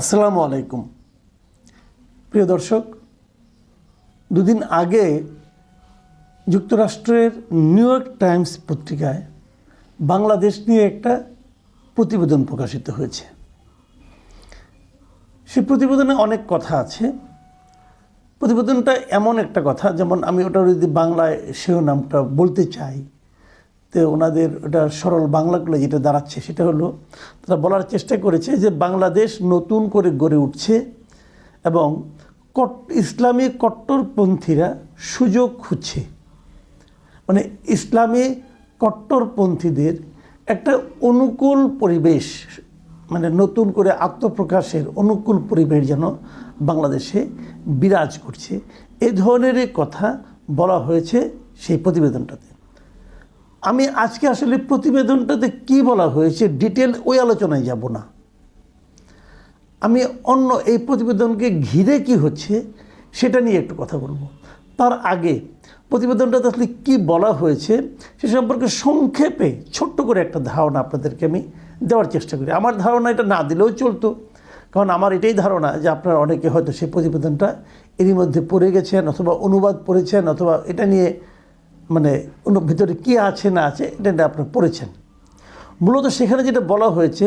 আসসালামু আলাইকুম। প্রিয় দর্শক, দুদিন আগে যুক্তরাষ্ট্রের নিউ ইয়র্ক টাইমস পত্রিকায় বাংলাদেশ নিয়ে একটা প্রতিবেদন প্রকাশিত হয়েছে। সে প্রতিবেদনে অনেক কথা আছে। প্রতিবেদনটা এমন একটা কথা, যেমন আমি ওটা যদি বাংলায় শিরোনামটা বলতে চাই তো ওনাদের ওটা সরল বাংলাগুলো যেটা দাঁড়াচ্ছে, সেটা হলো তারা বলার চেষ্টা করেছে যে বাংলাদেশ নতুন করে গড়ে উঠছে এবং কট, ইসলামী কট্টরপন্থীরা সুযোগ খুঁজছে। মানে ইসলামী কট্টরপন্থীদের একটা অনুকূল পরিবেশ মানে নতুন করে আত্মপ্রকাশের অনুকূল পরিবেশ যেন বাংলাদেশে বিরাজ করছে। এ ধরনেরই কথা বলা হয়েছে সেই প্রতিবেদনটাতে। আমি আজকে আসলে প্রতিবেদনটাতে কি বলা হয়েছে ডিটেল ওই আলোচনায় যাব না। আমি অন্য এই প্রতিবেদনকে ঘিরে কি হচ্ছে, সেটা নিয়ে একটু কথা বলব। তার আগে, প্রতিবেদনটাতে আসলে কী বলা হয়েছে, সে সম্পর্কে সংক্ষেপে ছোট্ট করে একটা ধারণা আপনাদেরকে আমি দেওয়ার চেষ্টা করি। আমার ধারণা এটা না দিলেও চলতো, কারণ আমার এটাই ধারণা যে আপনারা অনেকে হয়তো সেই প্রতিবেদনটা এরই মধ্যে পড়ে গেছেন অথবা অনুবাদ পড়েছেন অথবা এটা নিয়ে মানে অন্য ভিতরে কী আছে না আছে, এটা আপনারা পড়েছেন। মূলত সেখানে যেটা বলা হয়েছে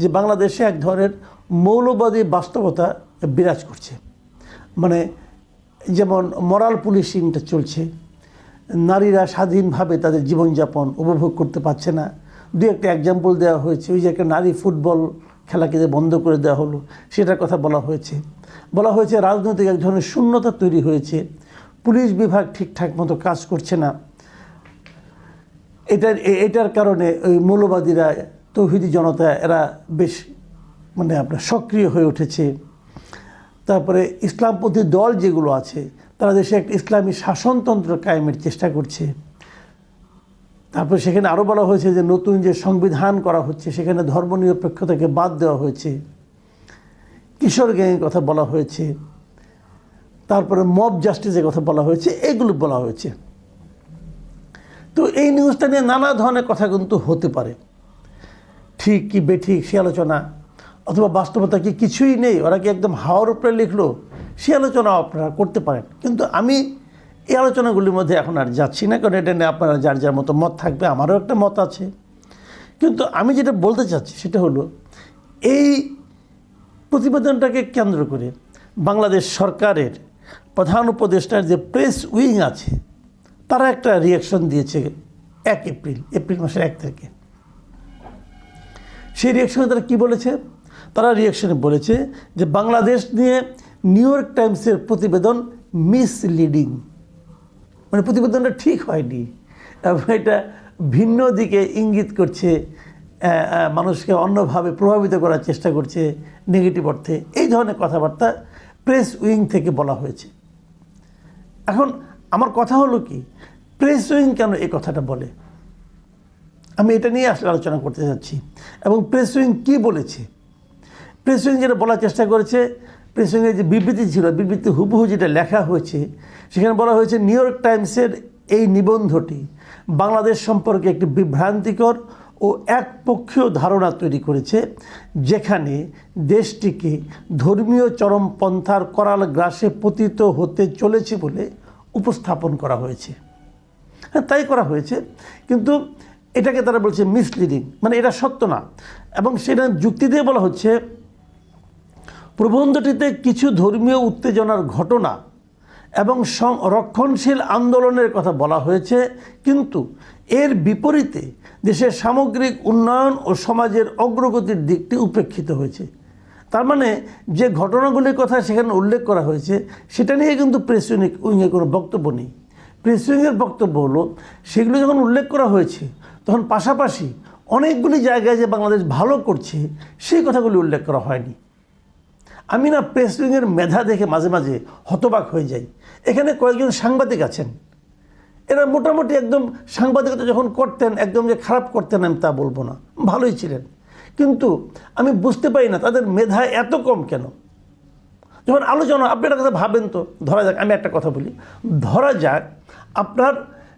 যে বাংলাদেশে এক ধরনের মৌলবাদী বাস্তবতা বিরাজ করছে। মানে যেমন মরাল পুলিশিংটা চলছে, নারীরা স্বাধীনভাবে তাদের জীবনযাপন উপভোগ করতে পারছে না। দু একটা এক্সাম্পল দেওয়া হয়েছে, ওই যে একটা নারী ফুটবল খেলাকে যে বন্ধ করে দেওয়া হলো, সেটার কথা বলা হয়েছে। বলা হয়েছে রাজনৈতিক এক ধরনের শূন্যতা তৈরি হয়েছে। পুলিশ বিভাগ ঠিকঠাক মতো কাজ করছে না। এটার এটার কারণে ওই মৌলবাদীরা, তৌহিদি জনতা, এরা বেশ মানে আপনার সক্রিয় হয়ে উঠেছে। তারপরে ইসলামপন্থী দল যেগুলো আছে, তারা দেশে একটা ইসলামী শাসনতন্ত্র কায়েমের চেষ্টা করছে। তারপর সেখানে আরও বলা হয়েছে যে নতুন যে সংবিধান করা হচ্ছে, সেখানে ধর্মনিরপেক্ষতাকে বাদ দেওয়া হয়েছে। কিশোর গ্যাংয়ের কথা বলা হয়েছে। তারপরে মব জাস্টিসের কথা বলা হয়েছে, এগুলো বলা হয়েছে। তো এই নিউজটা নিয়ে নানা ধরনের কথা কিন্তু হতে পারে। ঠিক কি বেঠিক সে আলোচনা, অথবা বাস্তবতা কি কিছুই নেই, ওরা কি একদম হাওয়ার উপরে লিখলো? সে আলোচনা আপনারা করতে পারেন। কিন্তু আমি এই আলোচনাগুলির মধ্যে এখন আর যাচ্ছি না, কারণ এটা নিয়ে আপনারা যার যার মতো মত থাকবে, আমারও একটা মত আছে। কিন্তু আমি যেটা বলতে চাচ্ছি সেটা হলো, এই প্রতিবেদনটাকে কেন্দ্র করে বাংলাদেশ সরকারের প্রধান উপদেষ্টার যে প্রেস উইং আছে, তারা একটা রিয়াকশন দিয়েছে এক এপ্রিল এপ্রিল মাসের এক তারিখে। সেই রিয়াকশনে তারা কী বলেছে? তারা রিয়াকশনে বলেছে যে বাংলাদেশ নিয়ে নিউ ইয়র্ক টাইমসের প্রতিবেদন মিসলিডিং মানে প্রতিবেদনটা ঠিক হয়নি। এবং এটা ভিন্ন দিকে ইঙ্গিত করছে মানুষকে অন্যভাবে প্রভাবিত করার চেষ্টা করছে নেগেটিভ অর্থে। এই ধরনের কথাবার্তা প্রেস উইং থেকে বলা হয়েছে। এখন আমার কথা হলো কি? প্রেস উইং কেন এই কথাটা বলে? আমি এটা নিয়ে আসলে আলোচনা করতে যাচ্ছি। এবং প্রেস উইং কী বলেছে? প্রেস উইং যেটা বলার চেষ্টা করেছে প্রেস উইংয়ের যে বিবৃতি ছিল বিবৃতি হুবহু যেটা লেখা হয়েছে, সেখানে বলা হয়েছে নিউ ইয়র্ক টাইমসের এই নিবন্ধটি বাংলাদেশ সম্পর্কে একটি বিভ্রান্তিকর ও একপক্ষীয় ধারণা তৈরি করেছে যেখানে দেশটিকে ধর্মীয় চরমপন্থার করাল গ্রাসে পতিত হতে চলেছে বলে উপস্থাপন করা হয়েছে। হ্যাঁ তাই করা হয়েছে। কিন্তু এটাকে তারা বলছে মিসলিডিং মানে এটা সত্য না। এবং সেটা যুক্তি দিয়ে বলা হচ্ছে, প্রবন্ধটিতে কিছু ধর্মীয় উত্তেজনার ঘটনা এবং রক্ষণশীল আন্দোলনের কথা বলা হয়েছে, কিন্তু এর বিপরীতে দেশের সামগ্রিক উন্নয়ন ও সমাজের অগ্রগতির দিকটি উপেক্ষিত হয়েছে। তার মানে যে ঘটনাগুলির কথা সেখানে উল্লেখ করা হয়েছে, সেটা নিয়ে কিন্তু প্রেস উইংয়ের কোনো বক্তব্য নেই। প্রেস উইংয়ের বক্তব্য হলো, সেগুলো যখন উল্লেখ করা হয়েছে, তখন পাশাপাশি অনেকগুলি জায়গায় যে বাংলাদেশ ভালো করছে, সেই কথাগুলি উল্লেখ করা হয়নি। আমি না প্রেস উইংয়ের মেধা দেখে মাঝে মাঝে হতবাক হয়ে যাই। এখানে কয়েকজন সাংবাদিক আছেন। এরা মোটামুটি একদম সাংবাদিকতা যখন করতেন, একদম যে খারাপ করতেন আমি তা বলব না। ভালোই ছিলেন। কিন্তু আমি বুঝতে পারি না তাদের মেধা এত কম কেন? যখন আলোচনা, আপনি একটা কথা ভাবেন তো, ধরা যাক, আমি একটা কথা বলি। ধরা যাক, আপনার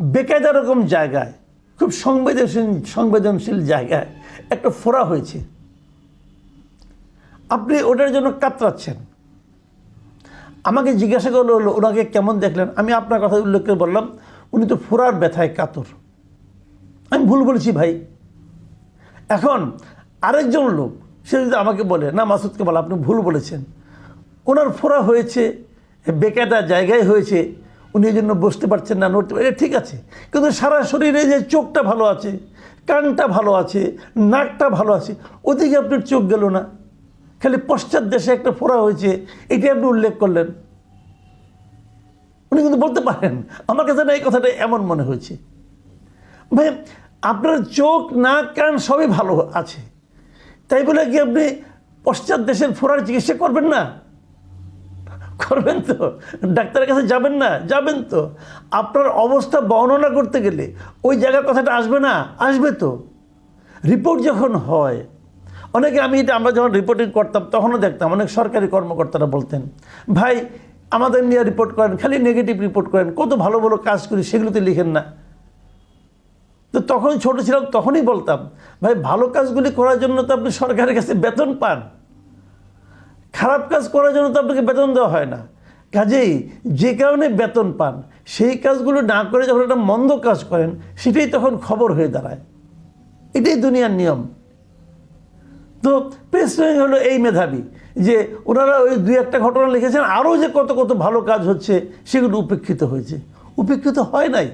বেকায়দা রকম জায়গায়, খুব সংবেদনশীল সংবেদনশীল জায়গায় একটা ফোড়া হয়েছে। আপনি ওটার জন্য কাতরাচ্ছেন। আমাকে জিজ্ঞাসা করল হলো ওনাকে কেমন দেখলেন? আমি আপনার কথা উল্লেখ করে বললাম উনি তো ফোরার ব্যথায় কাতর। আমি ভুল বলেছি ভাই। এখন আরেকজন লোক সে যদি আমাকে বলে না মাসুদকে বলে আপনি ভুল বলেছেন। ওনার ফোড়া হয়েছে বেকায়দা জায়গায় হয়েছে উনি এই জন্য বসতে পারছেন না নড়তে পারছেন, ঠিক আছে। কিন্তু সারা শরীরে যে চোখটা ভালো আছে কানটা ভালো আছে নাকটা ভালো আছে ওদিকে আপনার চোখ গেল না। খালি পশ্চাৎ দেশে একটা ফোড়া হয়েছে, এটি আপনি উল্লেখ করলেন। উনি কিন্তু বলতে পারেন, আমার কাছে না এই কথাটা এমন মনে হয়েছে। ভাই, আপনার চোখ, নাক, কান সবই ভালো আছে। তাই বলে কি আপনি পশ্চাৎ দেশের ফোড়ার চিকিৎসা করবেন না? করবেন তো। ডাক্তারের কাছে যাবেন না? যাবেন তো। আপনার অবস্থা বর্ণনা করতে গেলে ওই জায়গার কথাটা আসবে না? আসবে তো। রিপোর্ট যখন হয় অনেকে আমি এটা আমরা যখন রিপোর্টিং করতাম, তখনও দেখতাম অনেক সরকারি কর্মকর্তারা বলতেন, ভাই, আমাদের নিয়ে রিপোর্ট করেন, খালি নেগেটিভ রিপোর্ট করেন, কত ভালো ভালো কাজ করি, সেগুলোতে লিখেন না। তো তখন ছোট ছিলাম, তখনই বলতাম, ভাই, ভালো কাজগুলি করার জন্য তো আপনি সরকারের কাছে বেতন পান। খারাপ কাজ করার জন্য তো আপনাকে বেতন দেওয়া হয় না। কাজেই যে কারণে বেতন পান, সেই কাজগুলো না করে যখন একটা মন্দ কাজ করেন, সেটাই তখন খবর হয়ে দাঁড়ায়। এটাই দুনিয়ার নিয়ম। তো প্রেস হলো এই মেধাবী, যে ওনারা ওই দুই একটা ঘটনা লিখেছেন, আরও যে কত কত ভালো কাজ হচ্ছে সেগুলো উপেক্ষিত হয়েছে। উপেক্ষিত হয় নাই।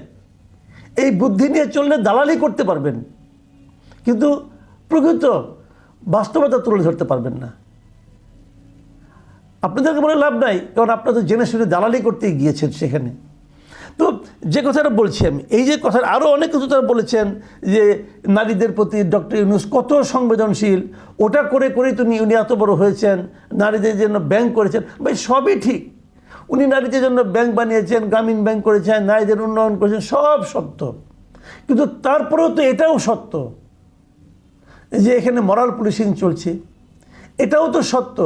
এই বুদ্ধি নিয়ে চললে দালালি করতে পারবেন। কিন্তু প্রকৃত বাস্তবতা তুলে ধরতে পারবেন না। আপনাদেরকে বলে লাভ নাই, কারণ আপনারা তো জেনে শুনে দালালি করতে গিয়েছেন সেখানে। যে কথাটা বলছি আমি এই যে কথা আরও অনেক কিছু তারা বলেছেন যে নারীদের প্রতি ডক্টর ইউনুস কত সংবেদনশীল, ওটা করে করেই তো উনি উনি এত বড় হয়েছেন, নারীদের জন্য ব্যাংক করেছেন, ভাই সবই ঠিক। উনি নারীদের জন্য ব্যাংক বানিয়েছেন, গ্রামীণ ব্যাংক করেছেন, নারীদের উন্নয়ন করেছেন, সব সত্য। কিন্তু তারপরেও তো এটাও সত্য যে এখানে মরাল পুলিশিং চলছে। এটাও তো সত্য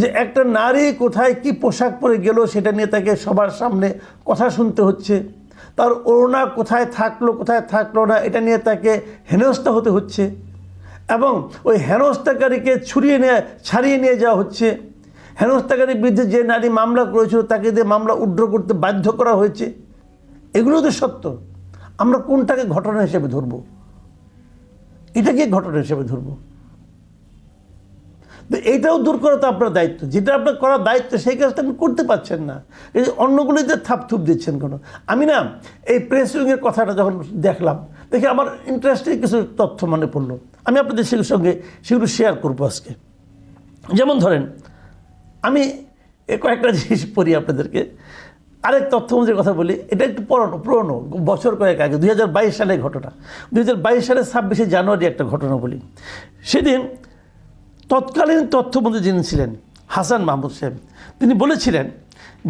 যে একটা নারী কোথায় কি পোশাক পরে গেল সেটা নিয়ে তাকে সবার সামনে কথা শুনতে হচ্ছে। তার ওড়না কোথায় থাকল কোথায় থাকল না, এটা নিয়ে তাকে হেনস্থা হতে হচ্ছে। এবং ওই হেনস্থাকারীকে ছুরিয়ে নিয়ে, ছাড়িয়ে নিয়ে যাওয়া হচ্ছে। হেনস্থাকারীর বিরুদ্ধে যে নারী মামলা করেছিল, তাকে দিয়ে মামলা উড্র করতে বাধ্য করা হয়েছে। এগুলো তো সত্য। আমরা কোনটাকে ঘটনা হিসেবে ধরবো? এটাকে ঘটনা হিসেবে ধরবো? তো এইটাও দূর করা তো আপনার দায়িত্ব। যেটা আপনার করার দায়িত্ব, সেই কাজটা আপনি করতে পারছেন না। এই যে থাপ থুপ দিচ্ছেন কোনো। আমি না, এই প্রেস উইংয়ের কথাটা যখন দেখলাম, দেখে আমার ইন্টারেস্টিং কিছু তথ্য মনে পড়ল। আমি আপনাদের সেগুলোর সঙ্গে সেগুলো শেয়ার করব আজকে। যেমন ধরেন, আমি কয়েকটা জিনিস পড়ি আপনাদেরকে। আরেক তথ্য তথ্যমন্ত্রীর কথা বলি, এটা একটু পুরনো পুরনো, বছর কয়েক আগে, দুই সালের ঘটনা। দুই হাজার বাইশ সালের ছাব্বিশে জানুয়ারি একটা ঘটনা বলি। সেদিন তৎকালীন তথ্যমন্ত্রী যিনি ছিলেন, হাসান মাহমুদ সাহেব, তিনি বলেছিলেন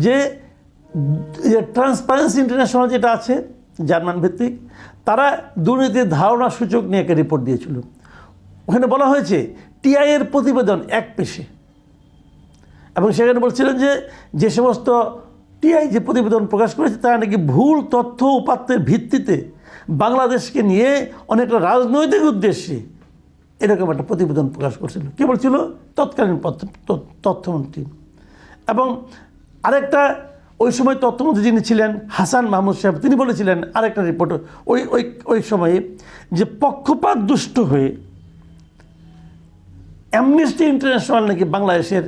যে ট্রান্সপারেন্সি ইন্টারন্যাশনাল যেটা আছে, জার্মান ভিত্তিক, তারা দুর্নীতির ধারণা সূচক নিয়ে একটা রিপোর্ট দিয়েছিল। ওখানে বলা হয়েছে টিআই এর প্রতিবেদন এক পেশে। এবং সেখানে বলছিলেন যে যে সমস্ত টিআই যে প্রতিবেদন প্রকাশ করেছে, তারা নাকি ভুল তথ্য উপাত্তের ভিত্তিতে বাংলাদেশকে নিয়ে অনেকটা রাজনৈতিক উদ্দেশ্যে এরকম একটা প্রতিবেদন প্রকাশ করছিল। কে বলছিল? তৎকালীন তথ্যমন্ত্রী। এবং আরেকটা, ওই সময় তথ্যমন্ত্রী যিনি ছিলেন, হাসান মাহমুদ সাহেব, তিনি বলেছিলেন আরেকটা রিপোর্ট ওই ওই ওই সময়ে যে পক্ষপাত দুষ্ট হয়ে অ্যামনেস্টি ইন্টারন্যাশনাল নাকি বাংলাদেশের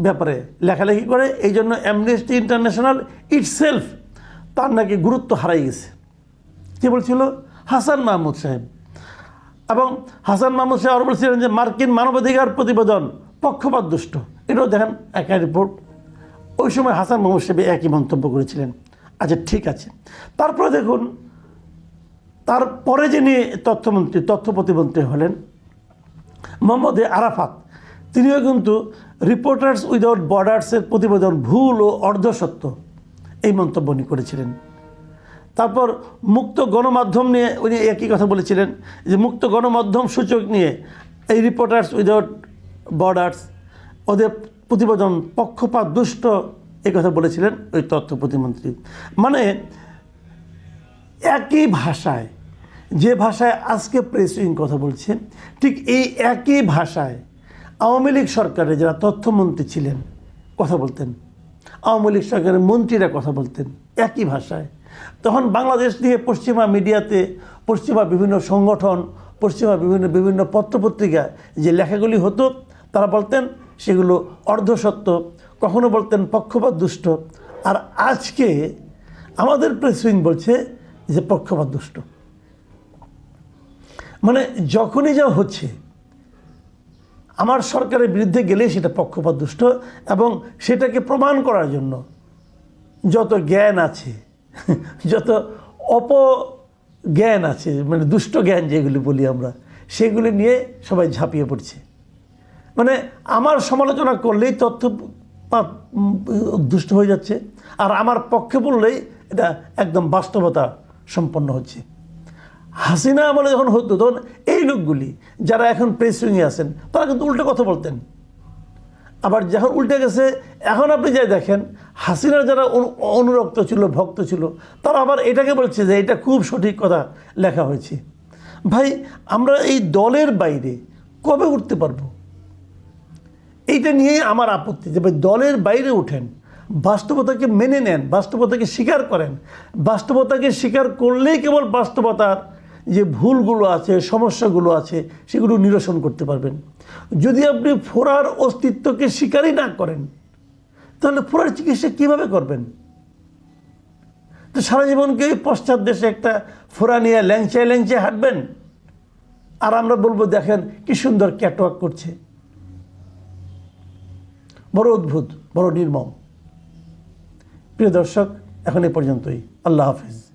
ব্যাপারে লেখালেখি করে, এই জন্য অ্যামনেস্টি ইন্টারন্যাশনাল ইটসেলফ তার নাকি গুরুত্ব হারাই গেছে। কে বলছিল? হাসান মাহমুদ সাহেব। এবং হাসান মাহমুদ সাহেব আরও বলছিলেন যে মার্কিন মানবাধিকার প্রতিবেদন পক্ষপাত দুষ্ট এটাও দেখেন একা রিপোর্ট ওই সময় হাসান মাহমুদ সাহেব একই মন্তব্য করেছিলেন। আচ্ছা ঠিক আছে। তারপরে দেখুন, তারপরে যিনি তথ্যমন্ত্রী, তথ্য প্রতিমন্ত্রী হলেন, মোহাম্মদ আরাফাত, তিনিও কিন্তু রিপোর্টার্স উইদাউট বর্ডার্সের প্রতিবেদন ভুল ও অর্ধসত্য এই মন্তব্য করেছিলেন। তারপর মুক্ত গণমাধ্যম নিয়ে উনি একই কথা বলেছিলেন যে মুক্ত গণমাধ্যম সূচক নিয়ে এই রিপোর্টার্স উইদাউট বর্ডার্স ওদের প্রতিবেদন পক্ষপাত, দুষ্ট এই কথা বলেছিলেন ওই তথ্য প্রতিমন্ত্রী। মানে একই ভাষায়, যে ভাষায় আজকে প্রেস উইং কথা বলছে, ঠিক এই একই ভাষায় আওয়ামী লীগ সরকারে যারা তথ্যমন্ত্রী ছিলেন, কথা বলতেন। আওয়ামী লীগ সরকারের মন্ত্রীরা কথা বলতেন, একই ভাষায়। তখন বাংলাদেশ নিয়ে পশ্চিমা মিডিয়াতে পশ্চিমা বিভিন্ন সংগঠন, পশ্চিমা বিভিন্ন বিভিন্ন পত্রপত্রিকায় যে লেখাগুলি হতো, তারা বলতেন সেগুলো অর্ধসত্য, কখনো বলতেন পক্ষপাত দুষ্ট। আর আজকে আমাদের প্রেস বলছে যে পক্ষপাত দুষ্ট। মানে যখনই যা হচ্ছে, আমার সরকারের বিরুদ্ধে গেলেই সেটা পক্ষপাত দুষ্ট এবং সেটাকে প্রমাণ করার জন্য যত জ্ঞান আছে যত অপজ্ঞান আছে মানে দুষ্ট জ্ঞান যেগুলি বলি আমরা, সেগুলি নিয়ে সবাই ঝাঁপিয়ে পড়ছে। মানে আমার সমালোচনা করলেই তথ্য দুষ্ট হয়ে যাচ্ছে, আর আমার পক্ষে বললেই এটা একদম বাস্তবতা সম্পন্ন হচ্ছে। হাসিনা আমলে যখন হতো, তখন এই লোকগুলি যারা এখন প্রেস উইংয়ে আছেন, তারা কিন্তু উল্টো কথা বলতেন। আবার যখন উল্টে গেছে, এখন আপনি যাই দেখেন, হাসিনার যারা অনু- অনুরক্ত ছিল, ভক্ত ছিল, তারা আবার এটাকে বলছে যে এটা খুব সঠিক কথা লেখা হয়েছে। ভাই, আমরা এই দলের বাইরে কবে উঠতে পারব? এইটা নিয়ে আমার আপত্তি যে ভাই, দলের বাইরে উঠেন, বাস্তবতাকে মেনে নেন, বাস্তবতাকে স্বীকার করেন। বাস্তবতাকে স্বীকার করলেই কেবল বাস্তবতার যে ভুলগুলো আছে, সমস্যাগুলো আছে, সেগুলো নিরসন করতে পারবেন। যদি আপনি ফোড়ার অস্তিত্বকে স্বীকারই না করেন, তাহলে ফোড়ার চিকিৎসা কীভাবে করবেন? তো সারা জীবনকে পশ্চাৎ দেশে একটা ফোড়া নিয়ে ল্যাংচায় ল্যাংচায় হাঁটবেন। আর আমরা বলব, দেখেন কি সুন্দর ক্যাটওয়াক করছে। বড় অদ্ভুত, বড় নির্মম। প্রিয় দর্শক, এখন এ পর্যন্তই। আল্লাহ হাফিজ।